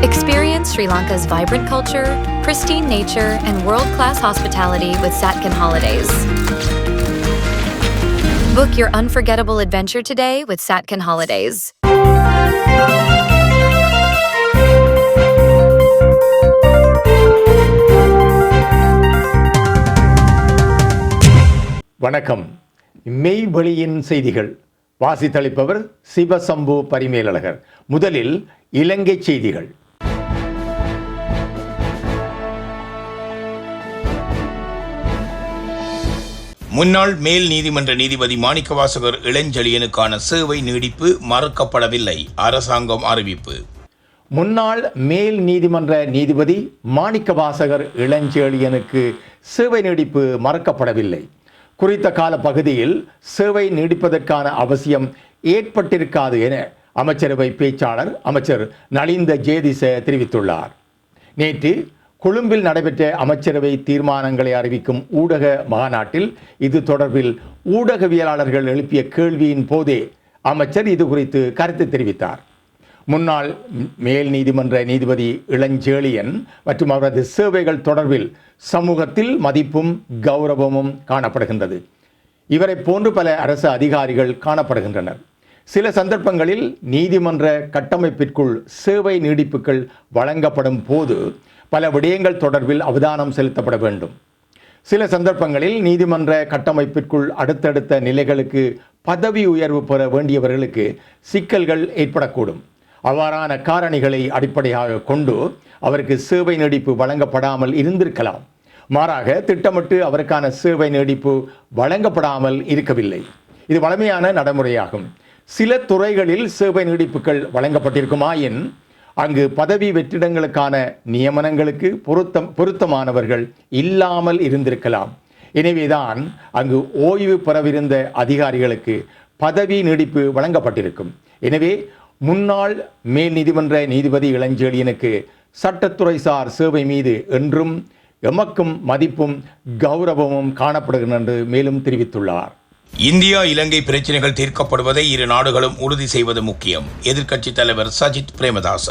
Experience Sri Lanka's vibrant culture, pristine nature, and world class hospitality with Satkin Holidays. Book your unforgettable adventure today with Satkin Holidays. வணக்கம் மெய்வழியின் செய்திகள் வாசித்தளிப்பவர் சிவசம்பு பரிமேலழகர் முதலில் இலங்கை செய்திகள் முன்னாள் மேல் நீதிமன்ற நீதிபதி மாணிக்கவாசகர் இளஞ்செழியனுக்கான சேவை நீடிப்பு மறுக்கப்படவில்லை. அரசாங்கம் அறிவிப்பு. முன்னாள் மேல் நீதிமன்ற நீதிபதி மாணிக்கவாசகர் இளஞ்செழியனுக்கு சேவை நீடிப்பு மறக்கப்படவில்லை. குறித்த கால பகுதியில் சேவை நீடிப்பதற்கான அவசியம் ஏற்பட்டிருக்காது என அமைச்சரவை பேச்சாளர் அமைச்சர் நலிந்த ஜேதிச தெரிவித்துள்ளார். நேற்று கொழும்பில் நடைபெற்ற அமைச்சரவை தீர்மானங்களை அறிவிக்கும் ஊடக மாநாட்டில் இது தொடர்பில் ஊடகவியலாளர்கள் எழுப்பிய கேள்வியின் போதே அமைச்சர் இது குறித்து கருத்து தெரிவித்தார். முன்னாள் மேல் நீதிமன்ற நீதிபதி இளஞ்சேழியன் மற்றும் அவரது சேவைகள் தொடர்பில் சமூகத்தில் மதிப்பும் கௌரவமும் காணப்படுகின்றது. இவரை போன்று பல அரசு அதிகாரிகள் காணப்படுகின்றனர். சில சந்தர்ப்பங்களில் நீதிமன்ற கட்டமைப்பிற்குள் சேவை நீடிப்புகள் வழங்கப்படும் போது பல விடயங்கள் தொடர்பில் அவதானம் செலுத்தப்பட வேண்டும். சில சந்தர்ப்பங்களில் நீதிமன்ற கட்டமைப்பிற்குள் அடுத்தடுத்த நிலைகளுக்கு பதவி உயர்வு பெற வேண்டியவர்களுக்கு சிக்கல்கள் ஏற்படக்கூடும். அவ்வாறான காரணிகளை அடிப்படையாக கொண்டு அவருக்கு சேவை நீடிப்பு வழங்கப்படாமல் இருந்திருக்கலாம். மாறாக திட்டமிட்டு அவருக்கான சேவை நீடிப்பு வழங்கப்படாமல் இருக்கவில்லை. இது வழமையான நடைமுறையாகும். சில துறைகளில் சேவை நீடிப்புகள் வழங்கப்பட்டிருக்குமாயின் அங்கு பதவி வெற்றிடங்களுக்கான நியமனங்களுக்கு பொருத்தம் பொருத்தமானவர்கள் இல்லாமல் இருந்திருக்கலாம். எனவேதான் அங்கு ஓய்வு பெறவிருந்த அதிகாரிகளுக்கு பதவி நீடிப்பு வழங்கப்பட்டிருக்கும். எனவே முன்னாள் மேல் நீதிமன்ற நீதிபதி இளஞ்செழியனுக்கு சட்டத்துறைசார் சேவை மீது என்றும் எமக்கும் மதிப்பும் கௌரவமும் காணப்படுகின்றன என்று மேலும் தெரிவித்துள்ளார். இந்தியா இலங்கை பிரச்சனைகள் தீர்க்கப்படுவதை இரு நாடுகளும் உறுதி செய்வது முக்கியம். எதிர்க்கட்சித் தலைவர் சஜித் பிரேமதாச.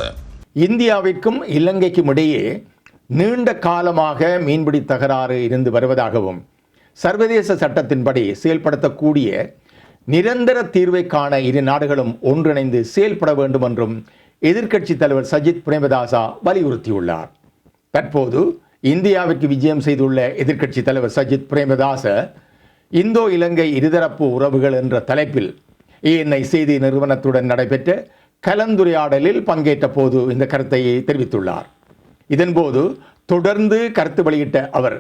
இந்தியாவிற்கும் இலங்கைக்கும் இடையே நீண்ட காலமாக மீன்பிடி தகராறு இருந்து வருவதாகவும் சர்வதேச சட்டத்தின்படி செயல்படுத்தக்கூடிய நிரந்தர தீர்வை காண இரு நாடுகளும் ஒன்றிணைந்து செயல்பட வேண்டும் என்றும் எதிர்க்கட்சி தலைவர் சஜித் பிரேமதாசா வலியுறுத்தியுள்ளார். தற்போது இந்தியாவிற்கு விஜயம் செய்துள்ள எதிர்க்கட்சி தலைவர் சஜித் பிரேமதாச இந்தோ இலங்கை இருதரப்பு உறவுகள் என்ற தலைப்பில் ஏஎன்ஐ செய்தி நிறுவனத்துடன் நடைபெற்ற கலந்துரையாடலில் பங்கேற்ற போது இந்த கருத்தை தெரிவித்துள்ளார். இதன்போது தொடர்ந்து கருத்து வெளியிட்ட அவர்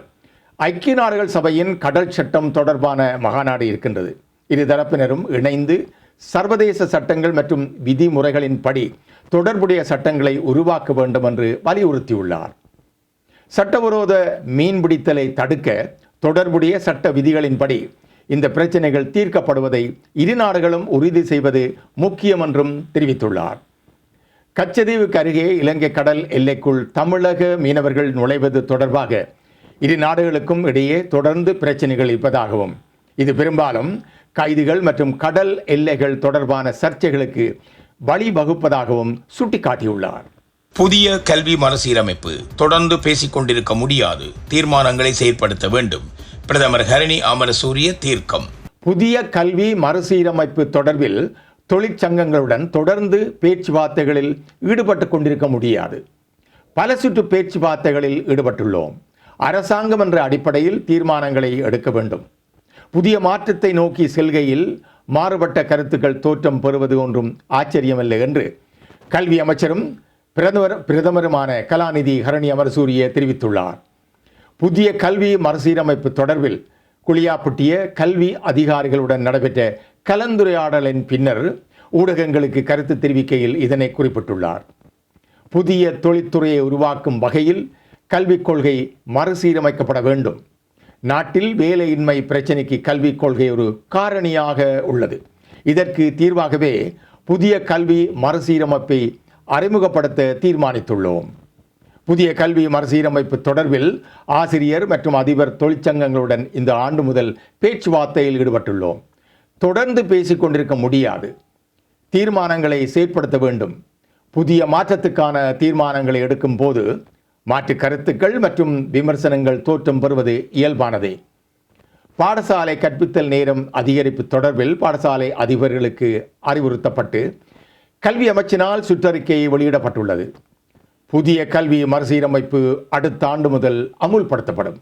ஐக்கிய நாடுகள் சபையின் கடல் சட்டம் தொடர்பான மகாநாடு இருக்கின்றது. இருதரப்பினரும் இணைந்து சர்வதேச சட்டங்கள் மற்றும் விதிமுறைகளின்படி தொடர்புடைய சட்டங்களை உருவாக்க வேண்டும் என்று வலியுறுத்தியுள்ளார். சட்டவிரோத மீன்பிடித்தலை தடுக்க தொடர்புடைய சட்ட விதிகளின்படி இந்த பிரச்சனைகள் தீர்க்கப்படுவதை இரு நாடுகளும் உறுதி செய்வது முக்கியம் என்றும் தெரிவித்துள்ளார். கச்சதீவுக்கு அருகே இலங்கை கடல் எல்லைக்குள் தமிழக மீனவர்கள் நுழைவது தொடர்பாக இரு நாடுகளுக்கும் இடையே தொடர்ந்து பிரச்சனைகள் இருப்பதாகவும் இது பெரும்பாலும் கைதுகள் மற்றும் கடல் எல்லைகள் தொடர்பான சர்ச்சைகளுக்கு வழிவகுப்பதாகவும் சுட்டிக்காட்டியுள்ளார். புதிய கல்வி மறுசீரமைப்பு. தொடர்ந்து பேசிக் கொண்டிருக்க முடியாது. தீர்மானங்களை செயற்படுத்த வேண்டும். பிரதமர் ஹரணி அமரசூரிய தீர்க்கம். புதிய கல்வி மறுசீரமைப்பு தொடர்பில் தொழிற்சங்கங்களுடன் தொடர்ந்து பேச்சுவார்த்தைகளில் ஈடுபட்டு கொண்டிருக்க முடியாது. பல சுற்று பேச்சுவார்த்தைகளில் ஈடுபட்டுள்ளோம். அரசாங்கம் என்ற அடிப்படையில் தீர்மானங்களை எடுக்க வேண்டும். புதிய மாற்றத்தை நோக்கி செல்கையில் மாறுபட்ட கருத்துக்கள் தோற்றம் பெறுவது ஒன்றும் ஆச்சரியமில்லை என்று கல்வி அமைச்சரும் பிரதமர் பிரதமருமான கலாநிதி ஹரணி அமரசூரிய தெரிவித்துள்ளார். புதிய கல்வி மறுசீரமைப்பு தொடர்பில் குளியாப்பட்டிய கல்வி அதிகாரிகளுடன் நடைபெற்ற கலந்துரையாடலின் பின்னர் ஊடகங்களுக்கு கருத்து தெரிவிக்கையில் இதனை குறிப்பிட்டுள்ளார். புதிய தொழில்துறையை உருவாக்கும் வகையில் கல்விக் கொள்கை மறுசீரமைக்கப்பட வேண்டும். நாட்டில் வேலையின்மை பிரச்சினைக்கு கல்விக் கொள்கை ஒரு காரணியாக உள்ளது. இதற்கு தீர்வாகவே புதிய கல்வி மறுசீரமைப்பை அறிமுகப்படுத்த தீர்மானித்துள்ளோம். புதிய கல்வி மறுசீரமைப்பு தொடர்பில் ஆசிரியர் மற்றும் அதிபர் தொழிற்சங்கங்களுடன் இந்த ஆண்டு முதல் பேச்சுவார்த்தையில் ஈடுபட்டுள்ளோம். தொடர்ந்து பேசிக்கொண்டிருக்க முடியாது. தீர்மானங்களை செயற்படுத்த வேண்டும். புதிய மாற்றத்துக்கான தீர்மானங்களை எடுக்கும் போது மாற்று கருத்துக்கள் மற்றும் விமர்சனங்கள் தோற்றம் பெறுவது இயல்பானதே. பாடசாலை கற்பித்தல் நேரம் அதிகரிப்பு தொடர்பில் பாடசாலை அதிபர்களுக்கு அறிவுறுத்தப்பட்டு கல்வி அமைச்சினால் சுற்றறிக்கை வெளியிடப்பட்டுள்ளது. புதிய கல்வி மறுசீரமைப்பு அடுத்த ஆண்டு முதல் அமுல்படுத்தப்படும்.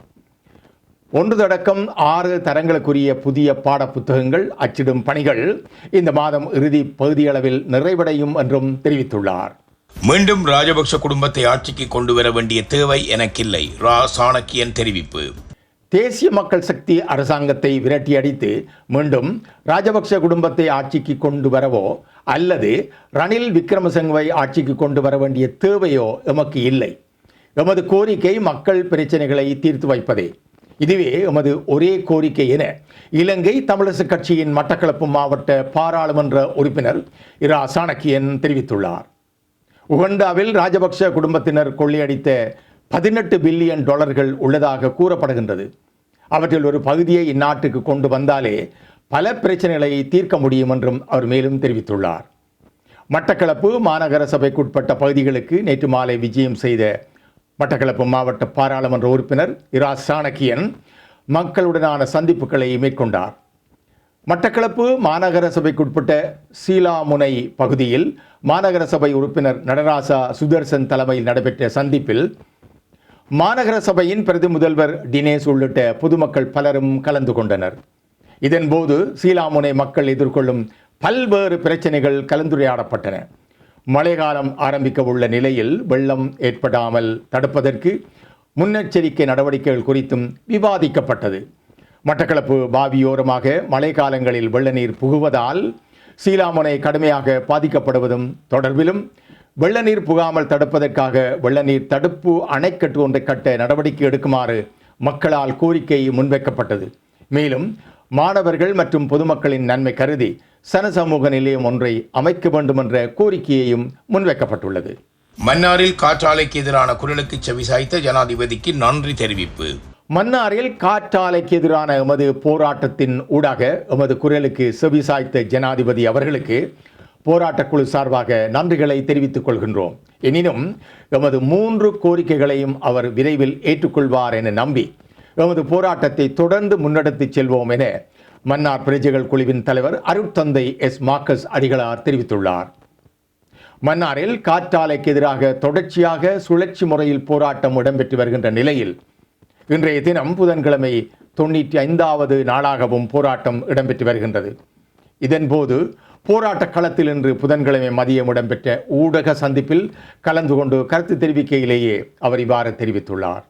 ஒன்று தொடக்கம் ஆறு தரங்களுக்குரிய புதிய பாட புத்தகங்கள் அச்சிடும் பணிகள் இந்த மாதம் இறுதி பகுதியளவில் நிறைவடையும் என்றும் தெரிவித்துள்ளார். மீண்டும் ராஜபக்ஷ குடும்பத்தை ஆட்சிக்கு கொண்டு வர வேண்டிய தேவை எனக்கில்லை. ரா. சாணக்கியன் தெரிவிப்பு. தேசிய மக்கள் சக்தி அரசாங்கத்தை விரட்டியடித்து மீண்டும் ராஜபக்ஷ குடும்பத்தை ஆட்சிக்கு கொண்டு வரவோ அல்லது ரணில் விக்ரமசிங்கவை ஆட்சிக்கு கொண்டு வர வேண்டிய தேவையோ எமக்கு இல்லை. எமது கோரிக்கை மக்கள் பிரச்சனைகளை தீர்த்து வைப்பதே. இதுவே எமது ஒரே கோரிக்கை என இலங்கை தமிழரசு கட்சியின் மட்டக்களப்பு மாவட்ட பாராளுமன்ற உறுப்பினர் இரா. சாணக்கியன் தெரிவித்துள்ளார். உகண்டாவில் ராஜபக்ஷ குடும்பத்தினர் கொள்ளையடித்த பதினெட்டு பில்லியன் டாலர்கள் உள்ளதாக கூறப்படுகின்றது. அவற்றில் ஒரு பகுதியை இந்நாட்டுக்கு கொண்டு வந்தாலே பல பிரச்சனைகளை தீர்க்க முடியும் என்றும் அவர் மேலும் தெரிவித்துள்ளார். மட்டக்களப்பு மாநகர சபைக்குட்பட்ட பகுதிகளுக்கு நேற்று மாலை விஜயம் செய்த மட்டக்களப்பு மாவட்ட பாராளுமன்ற உறுப்பினர் இரா சாணக்கியன் மக்களுடனான சந்திப்புகளை மேற்கொண்டார். மட்டக்களப்பு மாநகர சபைக்குட்பட்ட சீலாமுனை பகுதியில் மாநகர சபை உறுப்பினர் நடராசா சுதர்சன் தலைமையில் நடைபெற்ற சந்திப்பில் மாநகர சபையின் பிரதி முதல்வர் டினேஸ் உள்ளிட்ட பொதுமக்கள் பலரும் கலந்து கொண்டனர். இதன்போது சீலாமுனை மக்கள் எதிர்கொள்ளும் பல்வேறு பிரச்சனைகள் கலந்துரையாடப்பட்டன. மழைக்காலம் ஆரம்பிக்க உள்ள நிலையில் வெள்ளம் ஏற்படாமல் தடுப்பதற்கு முன்னெச்சரிக்கை நடவடிக்கைகள் குறித்தும் விவாதிக்கப்பட்டது. மட்டக்களப்பு பாவியோரமாக மழைக்காலங்களில் வெள்ள நீர் புகுவதால் சீலாமுனை கடுமையாக பாதிக்கப்படுவதும் தொடர்பிலும் வெள்ள நீர் புகாமல் தடுப்பதற்காக வெள்ள நீர் தடுப்பு அணைக்கட்டு ஒன்றை கட்ட நடவடிக்கை எடுக்குமாறு மக்களால் கோரிக்கை முன்வைக்கப்பட்டது. மேலும் மாணவர்கள் மற்றும் பொதுமக்களின் நன்மை கருதி சனசமூக நிலையம் ஒன்றை அமைக்க வேண்டும் என்ற கோரிக்கையையும் முன்வைக்கப்பட்டுள்ளது. மன்னாரில் காற்றாலைக்கு எதிரான குரலுக்கு செவிசாய்த்த ஜனாதிபதிக்கு நன்றி தெரிவிப்பு. மன்னாரில் காற்றாலைக்கு எதிரான எமது போராட்டத்தின் ஊடாக எமது குரலுக்கு செவிசாய்த்த ஜனாதிபதி அவர்களுக்கு போராட்ட குழு சார்பாக நன்றிகளை தெரிவித்துக் கொள்கின்றோம். எனினும் எமது மூன்று கோரிக்கைகளையும் அவர் விரைவில் ஏற்றுக்கொள்வார் என நம்பி எமது போராட்டத்தை தொடர்ந்து முன்னெடுத்துச் செல்வோம் என மன்னார் பிரஜைகள் குழுவின் தலைவர் அருட்தந்தை எஸ். மார்க்கஸ் அடிகளார் தெரிவித்துள்ளார். மன்னாரில் காற்றாலைக்கு எதிராக தொடர்ச்சியாக சுழற்சி முறையில் போராட்டம் இடம்பெற்று வருகின்ற நிலையில் இன்றைய தினம் புதன்கிழமை தொண்ணூற்றி ஐந்தாவது நாளாகவும் போராட்டம் இடம்பெற்று வருகின்றது. இதன்போது போராட்ட களத்தில் இன்று புதன்கிழமை மதியம் இடம்பெற்ற ஊடக சந்திப்பில் கலந்து கொண்டு கருத்து தெரிவிக்கையிலேயே அவர் இவ்வாறு தெரிவித்துள்ளார்.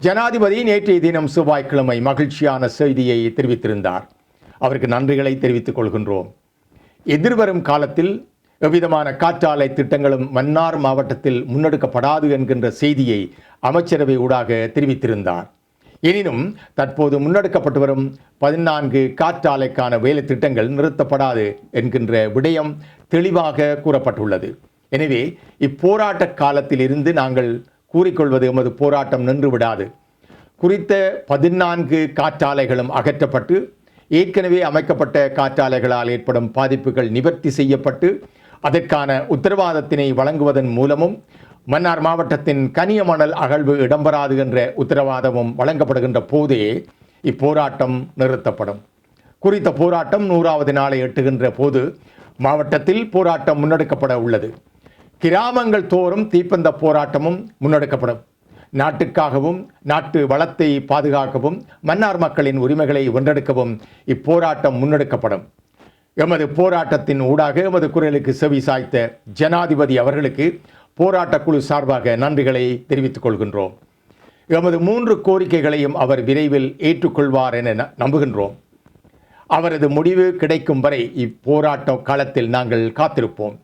ஜனாதிபதி நேற்றைய தினம் செவ்வாய்க்கிழமை மகிழ்ச்சியான செய்தியை தெரிவித்திருந்தார். அவருக்கு நன்றிகளை தெரிவித்துக் கொள்கின்றோம். எதிர்வரும் காலத்தில் எவ்விதமான காற்றாலை திட்டங்களும் மன்னார் மாவட்டத்தில் முன்னெடுக்கப்படாது என்கின்ற செய்தியை அமைச்சரவை ஊடாக தெரிவித்திருந்தார். எனினும் தற்போது முன்னெடுக்கப்பட்டு வரும் பதினான்கு காற்றாலைக்கான வேலை திட்டங்கள் நிறுத்தப்படாது என்கின்ற விடயம் தெளிவாக கூறப்பட்டுள்ளது. எனவே இப்போராட்ட காலத்தில் இருந்து நாங்கள் கூறிக்கொள்வது எமது போராட்டம் நின்று விடாது குறித்த பதினான்கு காற்றாலைகளும் அகற்றப்பட்டு ஏற்கனவே அமைக்கப்பட்ட காற்றாலைகளால் ஏற்படும் பாதிப்புகள் நிவர்த்தி செய்யப்பட்டு அதற்கான உத்தரவாதத்தினை வழங்குவதன் மூலமும் மன்னார் மாவட்டத்தின் கனிய மணல் அகழ்வு இடம்பெறாது என்ற உத்தரவாதமும் வழங்கப்படுகின்ற போதே இப்போராட்டம் நிறுத்தப்படும். குறித்த போராட்டம் நூறாவது நாளை எட்டுகின்ற போது மாவட்டத்தில் போராட்டம் முன்னெடுக்கப்பட உள்ளது. கிராமங்கள் தோறும் தீப்பந்த போராட்டமும் முன்னெடுக்கப்படும். நாட்டுக்காகவும் நாட்டு வளத்தை பாதுகாக்கவும் மன்னார் மக்களின் உரிமைகளை வென்றெடுக்கவும் இப்போராட்டம் முன்னெடுக்கப்படும். எமது போராட்டத்தின் ஊடாக எமது குரலுக்கு செவி சாய்த்த ஜனாதிபதி அவர்களுக்கு போராட்டக் குழு சார்பாக நன்றிகளை தெரிவித்துக் கொள்கின்றோம். எமது மூன்று கோரிக்கைகளையும் அவர் விரைவில் ஏற்றுக்கொள்வார் என ந- நம்புகின்றோம். அவரது முடிவு கிடைக்கும் வரை இப்போராட்ட காலத்தில் நாங்கள் காத்திருப்போம்.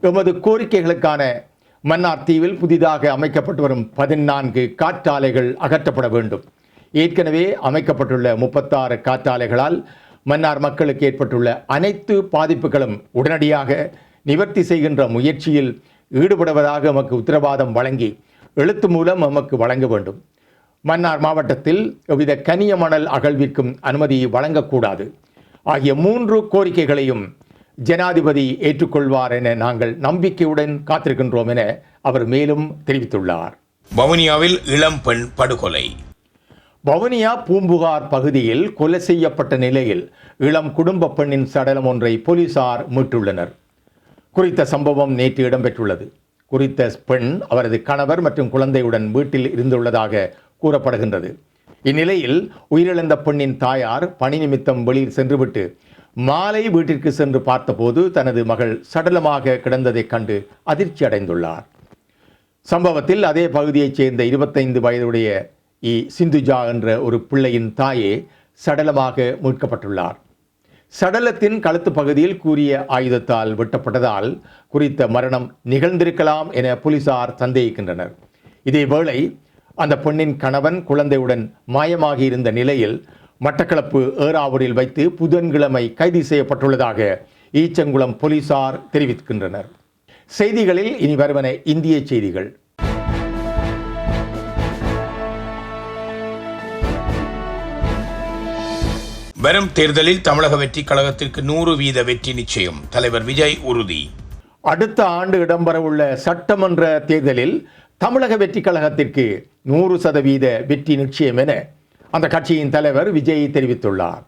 எமது கோரிக்கைகளுக்கான மன்னார் தீவில் புதிதாக அமைக்கப்பட்டு வரும் பதினான்கு காற்றாலைகள் அகற்றப்பட வேண்டும். ஏற்கனவே அமைக்கப்பட்டுள்ள முப்பத்தாறு காற்றாலைகளால் மன்னார் மக்களுக்கு ஏற்பட்டுள்ள அனைத்து பாதிப்புகளும் உடனடியாக நிவர்த்தி செய்கின்ற முயற்சியில் ஈடுபடுவதாக எமக்கு உத்தரவாதம் வழங்கி எழுத்து மூலம் எமக்கு வழங்க வேண்டும். மன்னார் மாவட்டத்தில் எவ்வித கனிய மணல் அகழ்விற்கும் அனுமதி வழங்கக்கூடாது. ஆகிய மூன்று கோரிக்கைகளையும் ஜனாதிபதி ஏற்றுக்கொள்வார் என நாங்கள் நம்பிக்கையுடன் காத்திருக்கின்றோம் என அவர் மேலும் தெரிவித்துள்ளார். வவுனியாவில் இளம் பெண் படுகொலை. வவுனியா பூம்புகார் பகுதியில் கொலை செய்யப்பட்ட நிலையில் இளம் குடும்ப பெண்ணின் சடலம் ஒன்றை போலீசார் மீட்டுள்ளனர். குறித்த சம்பவம் நேற்று இடம்பெற்றுள்ளது. குறித்த பெண் அவரது கணவர் மற்றும் குழந்தையுடன் வீட்டில் இருந்துள்ளதாக கூறப்படுகின்றது. இந்நிலையில் உயிரிழந்த பெண்ணின் தாயார் பணி நிமித்தம் வெளியில் சென்றுவிட்டு மாலை வீட்டிற்கு சென்று பார்த்தபோது தனது மகள் சடலமாக கிடந்ததைக் கண்டு அதிர்ச்சி அடைந்துள்ளார். சம்பவத்தில் அதே பகுதியைச் சேர்ந்த இருபத்தைந்து வயதுடைய இ சிந்துஜா என்ற ஒரு பிள்ளையின் தாயே சடலமாக மீட்கப்பட்டுள்ளார். சடலத்தின் கழுத்து பகுதியில் கூறிய ஆயுதத்தால் வெட்டப்பட்டதால் குறித்த மரணம் நிகழ்ந்திருக்கலாம் என போலீசார் சந்தேகிக்கின்றனர். இதேவேளை அந்த பெண்ணின் கணவன் குழந்தையுடன் மாயமாகி இருந்த நிலையில் மட்டக்களப்பு ஏறாவூரில் வைத்து புதன்கிழமை கைது செய்யப்பட்டுள்ளதாக ஈச்சங்குளம் போலீசார் தெரிவிக்கின்றனர். செய்திகளில் இனி வருவன இந்திய செய்திகள். வரும் தேர்தலில் தமிழக வெற்றி கழகத்திற்கு நூறு வீத வெற்றி நிச்சயம். தலைவர் விஜய் உறுதி. அடுத்த ஆண்டு இடம்பெறவுள்ள சட்டமன்ற தேர்தலில் தமிழக வெற்றி கழகத்திற்கு நூறு சதவீத வெற்றி நிச்சயம் என அந்த கட்சியின் தலைவர் விஜய் தெரிவித்துள்ளார்.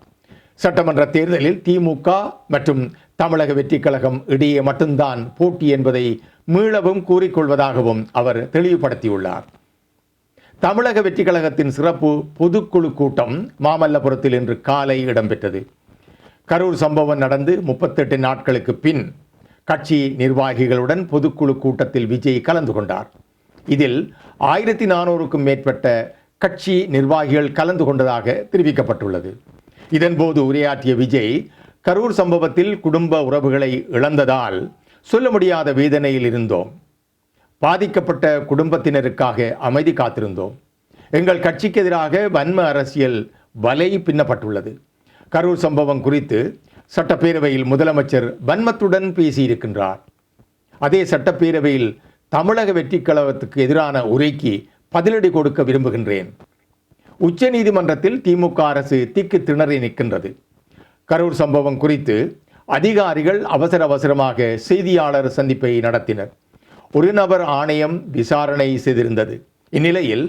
சட்டமன்ற தேர்தலில் திமுக மற்றும் தமிழக வெற்றி கழகம் இடையே மட்டும்தான் போட்டி என்பதை மீளவும் கூறிக்கொள்வதாகவும் அவர் தெளிவுபடுத்தியுள்ளார். தமிழக வெற்றி கழகத்தின் சிறப்பு பொதுக்குழு கூட்டம் மாமல்லபுரத்தில் இன்று காலை இடம்பெற்றது. கரூர் சம்பவம் நடந்து முப்பத்தெட்டு நாட்களுக்கு பின் கட்சி நிர்வாகிகளுடன் பொதுக்குழு கூட்டத்தில் விஜய் கலந்து கொண்டார். இதில் ஆயிரத்தி நானூறுக்கும் மேற்பட்ட கட்சி நிர்வாகிகள் கலந்து கொண்டதாக தெரிவிக்கப்பட்டுள்ளது. இதன்போது உரையாற்றிய விஜய் கரூர் சம்பவத்தில் குடும்ப உறவுகளை இழந்ததால் சொல்ல முடியாத வேதனையில் இருந்தோம். பாதிக்கப்பட்ட குடும்பத்தினருக்காக அமைதி காத்திருந்தோம். எங்கள் கட்சிக்கு எதிராக வன்ம அரசியல் வலை பின்னப்பட்டுள்ளது. கரூர் சம்பவம் குறித்து சட்டப்பேரவையில் முதலமைச்சர் வன்மத்துடன் பேசியிருக்கின்றார். அதே சட்டப்பேரவையில் தமிழக வெற்றிக் கழகத்துக்கு எதிரான உரைக்கு பதிலடி கொடுக்க விரும்புகின்றேன். உச்சநீதிமன்றத்தில் திமுக அரசு திக்கு திணறி நிற்கின்றது. கரூர் சம்பவம் குறித்து அதிகாரிகள் அவசர அவசரமாக செய்தியாளர் சந்திப்பை நடத்தினர். ஒரு நபர் ஆணையம் விசாரணை செய்திருந்தது. இந்நிலையில்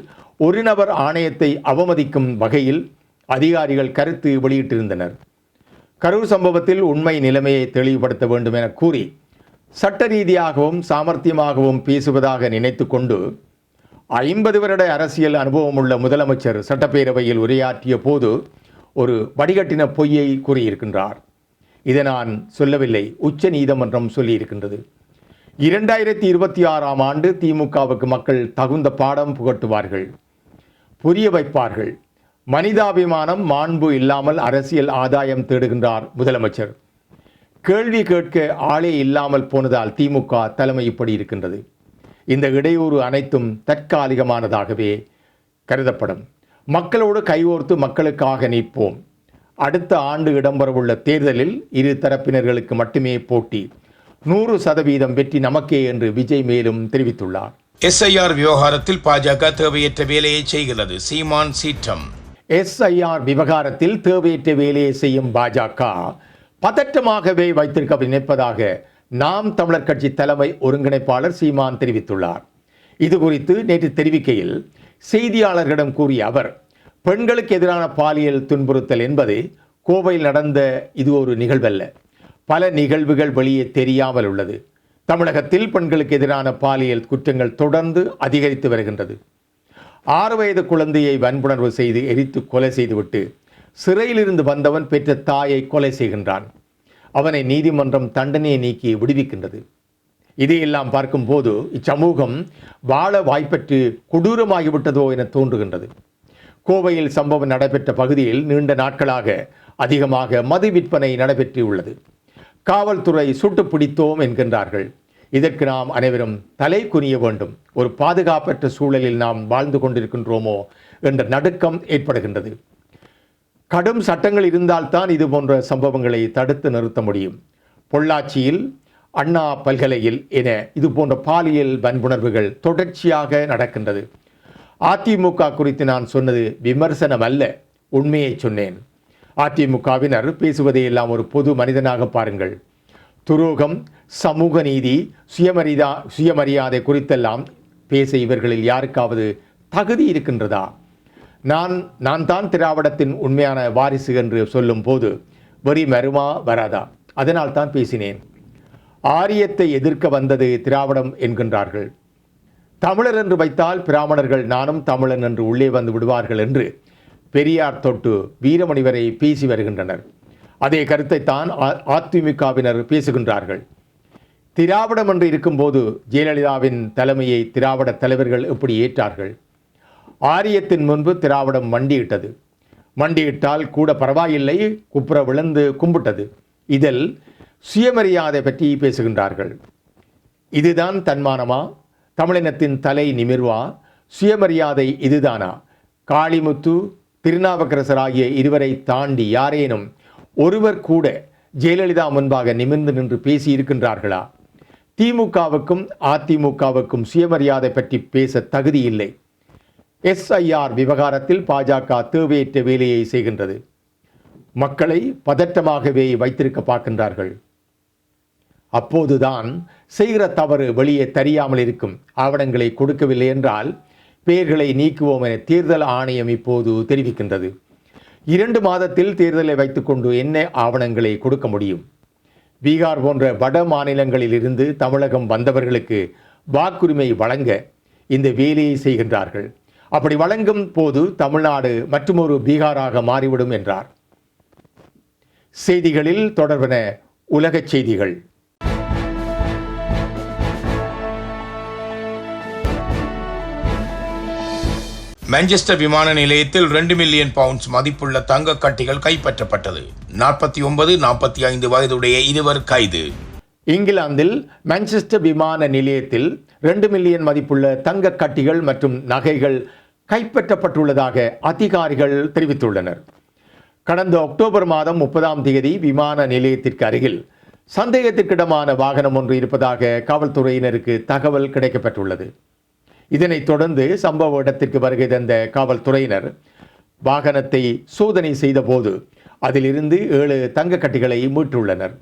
ஒரு நபர் ஆணையத்தை அவமதிக்கும் வகையில் அதிகாரிகள் கருத்து வெளியிட்டிருந்தனர். கரூர் சம்பவத்தில் உண்மை நிலைமையை தெளிவுபடுத்த வேண்டும் என கூறி சட்ட ரீதியாகவும் சாமர்த்தியமாகவும் பேசுவதாக நினைத்து கொண்டு ஐம்பது வருட அரசியல் அனுபவம் உள்ள முதலமைச்சர் சட்டப்பேரவையில் உரையாற்றிய போது ஒரு வடிகட்டின பொய்யை கூறியிருக்கின்றார். இதை நான் சொல்லவில்லை உச்ச நீதிமன்றம் சொல்லியிருக்கின்றது. இரண்டாயிரத்தி இருபத்தி ஆறாம் ஆண்டு திமுகவுக்கு மக்கள் தகுந்த பாடம் புகட்டுவார்கள். புரிய வைப்பார்கள். மனிதாபிமானம் மாண்பு இல்லாமல் அரசியல் ஆதாயம் தேடுகின்றார் முதலமைச்சர். கேள்வி கேட்க ஆளே இல்லாமல் போனதால் திமுக தலைமை இப்படி இருக்கின்றது. இந்த இடையூறு அனைத்தும் தற்காலிகமானதாகவே கருதப்படும். மக்களோடு கைகோர்த்து மக்களுக்காக நிற்போம். அடுத்த ஆண்டு இடம்பெறவுள்ள தேர்தலில் இரு தரப்பினர்களுக்கு மட்டுமே போட்டி. நூறு சதவீதம் வெற்றி நமக்கே என்று விஜய் மேலும் தெரிவித்துள்ளார். எஸ்ஐஆர் விவகாரத்தில் பாஜக தேவையற்ற வேலையை செய்கிறது. சீமான் சீற்றம். எஸ்ஐஆர் விவகாரத்தில் தேவையற்ற வேலையை செய்யும் பாஜக. பதற்றமாகவே வைத்திருக்க நினைப்பதாக நாம் தமிழர் கட்சி தலைமை ஒருங்கிணைப்பாளர் சீமான் தெரிவித்துள்ளார். இது குறித்து நேற்று தெரிவிக்கையில் செய்தியாளர்களிடம் கூறிய அவர் பெண்களுக்கு எதிரான பாலியல் துன்புறுத்தல் என்பது கோவையில் நடந்த இது ஒரு நிகழ்வல்ல. பல நிகழ்வுகள் வெளியே தெரியாமல் உள்ளது. தமிழகத்தில் பெண்களுக்கு எதிரான பாலியல் குற்றங்கள் தொடர்ந்து அதிகரித்து வருகின்றது. ஆறு வயது குழந்தையை வன்புணர்வு செய்து எரித்து கொலை செய்துவிட்டு சிறையிலிருந்து வந்தவன் பெற்ற தாயை கொலை செய்கின்றான். அவனை நீதிமன்றம் தண்டனையை நீக்கி விடுவிக்கின்றது. இதையெல்லாம் பார்க்கும்போது இச்சமூகம் வாழ வாய்ப்பற்று கொடூரமாகிவிட்டதோ என தோன்றுகின்றது. கோவையில் சம்பவம் நடைபெற்ற பகுதியில் நீண்ட நாட்களாக அதிகமாக மது விற்பனை நடைபெற்றுள்ளது காவல்துறை சுட்டு பிடித்தோம் என்கின்றார்கள். இதற்கு நாம் அனைவரும் தலை குனிய வேண்டும். ஒரு பாதுகாப்பற்ற சூழலில் நாம் வாழ்ந்து கொண்டிருக்கின்றோமோ என்ற நடுக்கம் ஏற்படுகின்றது. கடும் சட்டங்கள் இருந்தால்தான் இது போன்ற சம்பவங்களை தடுத்து நிறுத்த முடியும். பொள்ளாச்சியில் அண்ணா பல்கலையில் என இது போன்ற பாலியல் வன்புணர்வுகள் தொடர்ச்சியாக நடக்கின்றது. அதிமுக குறித்து நான் சொன்னது விமர்சனம் அல்ல உண்மையை சொன்னேன். அதிமுகவினர் பேசுவதை எல்லாம் ஒரு பொது மனிதனாக பாருங்கள். துரோகம் சமூக நீதி சுயமரிதா சுயமரியாதை குறித்தெல்லாம் பேச இவர்களில் யாருக்காவது தகுதி இருக்கின்றதா? நான் நான் தான் திராவிடத்தின் உண்மையான வாரிசு என்று சொல்லும் போது வரி மருமா வராதா? அதனால் தான் பேசினேன். ஆரியத்தை எதிர்க்க வந்தது திராவிடம் என்கின்றார்கள். தமிழர் என்று வைத்தால் பிராமணர்கள் நானும் தமிழன் என்று உள்ளே வந்து விடுவார்கள் என்று பெரியார் தொட்டு வீரமணி வரை பேசி வருகின்றனர். அதே கருத்தைத்தான் அ- அதிமுகவினர் பேசுகின்றார்கள். திராவிடம் என்று இருக்கும்போது ஜெயலலிதாவின் தலைமையை திராவிட தலைவர்கள் எப்படி ஏற்றார்கள்? ஆரியத்தின் முன்பு திராவிடம் மண்டியிட்டது. மண்டியிட்டால் கூட பரவாயில்லை குப்புற விழுந்து கும்பிட்டது. இதில் சுயமரியாதை பற்றி பேசுகின்றார்கள். இதுதான் தன்மானமா? தமிழினத்தின் தலை நிமிர்வா? சுயமரியாதை இதுதானா? காளிமுத்து திருநாவுக்கரசர் ஆகிய இருவரை தாண்டி யாரேனும் ஒருவர் கூட ஜெயலலிதா முன்பாக நிமிர்ந்து நின்று பேசி இருக்கின்றார்களா? திமுகவுக்கும் அதிமுகவுக்கும் சுயமரியாதை பற்றி பேச தகுதி இல்லை. எஸ்ஐஆர் விவகாரத்தில் பாஜக தேவையற்ற வேலையை செய்கின்றது. மக்களை பதட்டமாகவே வைத்திருக்க பார்க்கின்றார்கள். அப்போதுதான் செய்கிற தவறு வெளியே தெரியாமல் இருக்கும். ஆவணங்களை கொடுக்கவில்லை என்றால் பெயர்களை நீக்குவோம் என தேர்தல் ஆணையம் இப்போது தெரிவிக்கின்றது. இரண்டு மாதத்தில் தேர்தலை வைத்துக்கொண்டு என்ன ஆவணங்களை கொடுக்க முடியும்? பீகார் போன்ற வட மாநிலங்களில் இருந்து தமிழகம் வந்தவர்களுக்கு வாக்குரிமை வழங்க இந்த வேலையை செய்கின்றார்கள். அப்படி வழங்கும் போது தமிழ்நாடு மற்றுமொரு பீகாராக மாறிவிடும் என்றார். செய்திகளில் தொடர்பென உலகச் செய்திகள். மான்செஸ்டர் விமான நிலையத்தில் ரெண்டு மில்லியன் பவுண்ட்ஸ் மதிப்புள்ள தங்க கட்டிகள் கைப்பற்றப்பட்டது. நாற்பத்தி ஒன்பது நாற்பத்தி ஐந்து வயதுடைய இருவர் கைது. இங்கிலாந்தில் மான்செஸ்டர் விமான நிலையத்தில் ரெண்டு மில்லியன் மதிப்புள்ள தங்க கட்டிகள் மற்றும் நகைகள் கைப்பற்றப்பட்டுள்ளதாக அதிகாரிகள் தெரிவித்துள்ளனர். கடந்த அக்டோபர் மாதம் முப்பதாம் தேதி விமான நிலையத்திற்கு அருகில் சந்தேகத்திற்கிடமான வாகனம் ஒன்று இருப்பதாக காவல்துறையினருக்கு தகவல் கிடைக்கப்பட்டுள்ளது. இதனைத் தொடர்ந்து சம்பவ இடத்திற்கு வருகை தந்த காவல்துறையினர் வாகனத்தை சோதனை செய்தபோது அதிலிருந்து ஏழு தங்க கட்டிகளை மீட்டுள்ளனர்.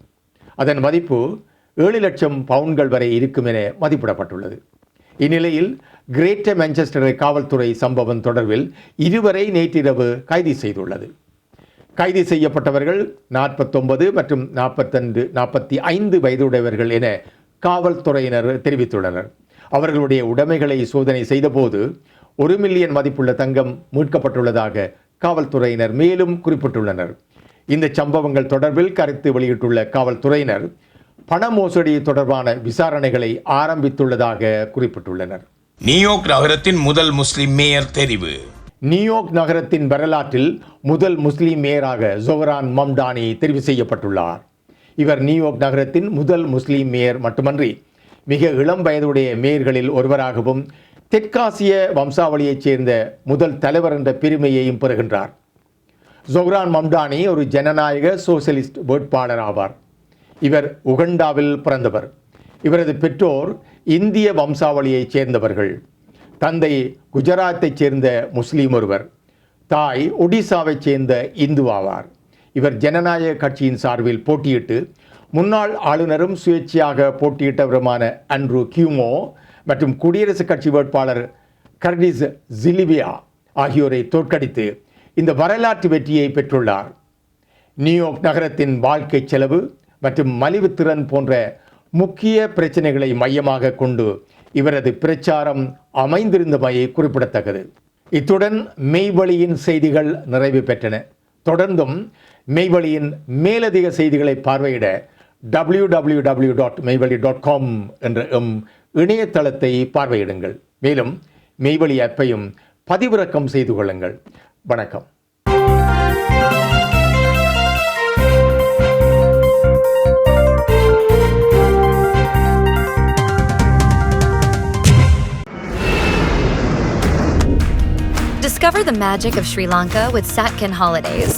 அதன் மதிப்பு ஏழு லட்சம் பவுன்கள் வரை இருக்கும் என மதிப்பிடப்பட்டுள்ளது. இந்நிலையில் கிரேட்டர் மான்செஸ்டர் காவல்துறை சம்பவம் தொடர்பில் இருவரை நேற்றிரவு கைது செய்துள்ளது. கைது செய்யப்பட்டவர்கள் நாற்பத்தொன்பது மற்றும் நாற்பத்தஞ்சு நாற்பத்தி ஐந்து வயதுடையவர்கள் என காவல்துறையினர் தெரிவித்துள்ளனர். அவர்களுடைய உடைமைகளை சோதனை செய்தபோது ஒரு மில்லியன் மதிப்புள்ள தங்கம் மீட்கப்பட்டுள்ளதாக காவல்துறையினர் மேலும் குறிப்பிட்டுள்ளனர். இந்த சம்பவங்கள் தொடர்பில் கருத்து வெளியிட்டுள்ள காவல்துறையினர் பண மோசடி தொடர்பான விசாரணைகளை ஆரம்பித்துள்ளதாக குறிப்பிட்டுள்ளனர். நியூயார்க் நகரத்தின் முதல் முஸ்லிம் மேயர் தெரிவு. நியூயார்க் நகரத்தின் வரலாற்றில் முதல் முஸ்லிம் மேயராக ஜொஹரான் மம்டானி தெரிவு செய்யப்பட்டுள்ளார். இவர் நியூயார்க் நகரத்தின் முதல் முஸ்லிம் மேயர் மட்டுமன்றி மிக இளம் வயதுடைய மேயர்களில் ஒருவராகவும் தெற்காசிய வம்சாவளியைச் சேர்ந்த முதல் தலைவர் என்ற பெருமையையும் பெறுகின்றார். ஜொஹ்ரான் மம்டானி ஒரு ஜனநாயக சோசியலிஸ்ட் வேட்பாளர் ஆவார். இவர் உகண்டாவில் பிறந்தவர். இவரது பெற்றோர் இந்திய வம்சாவளியைச் சேர்ந்தவர்கள். தந்தை குஜராத்தைச் சேர்ந்த முஸ்லீம் ஒருவர். தாய் ஒடிசாவைச் சேர்ந்த இந்து ஆவார். இவர் ஜனநாயக கட்சியின் சார்பில் போட்டியிட்டு முன்னாள் ஆளுநரும் சுயேட்சையாக போட்டியிட்டவருமான அன்ட்ரூ கியூமோ மற்றும் குடியரசுக் கட்சி வேட்பாளர் கர்டிஸ் ஜிலிவியா ஆகியோரை தோற்கடித்து இந்த வரலாற்று வெற்றியை பெற்றுள்ளார். நியூயார்க் நகரத்தின் வாழ்க்கை செலவு மற்றும் மலிவுத்திறன் போன்ற முக்கிய பிரச்சனைகளை மையமாக கொண்டு இவரது பிரச்சாரம் அமைந்திருந்தமையை குறிப்பிடத்தக்கது. இத்துடன் மெய்வழியின் செய்திகள் நிறைவு பெற்றன. தொடர்ந்தும் மெய்வழியின் மேலதிக செய்திகளை பார்வையிட W W W dot Meivazhi dot com என்ற இணையதளத்தை பார்வையிடுங்கள். மேலும் மெய்வழி ஆப்பையும் பதிவிறக்கம் செய்து கொள்ளுங்கள். வணக்கம். Discover the magic of Sri Lanka with Satkin Holidays.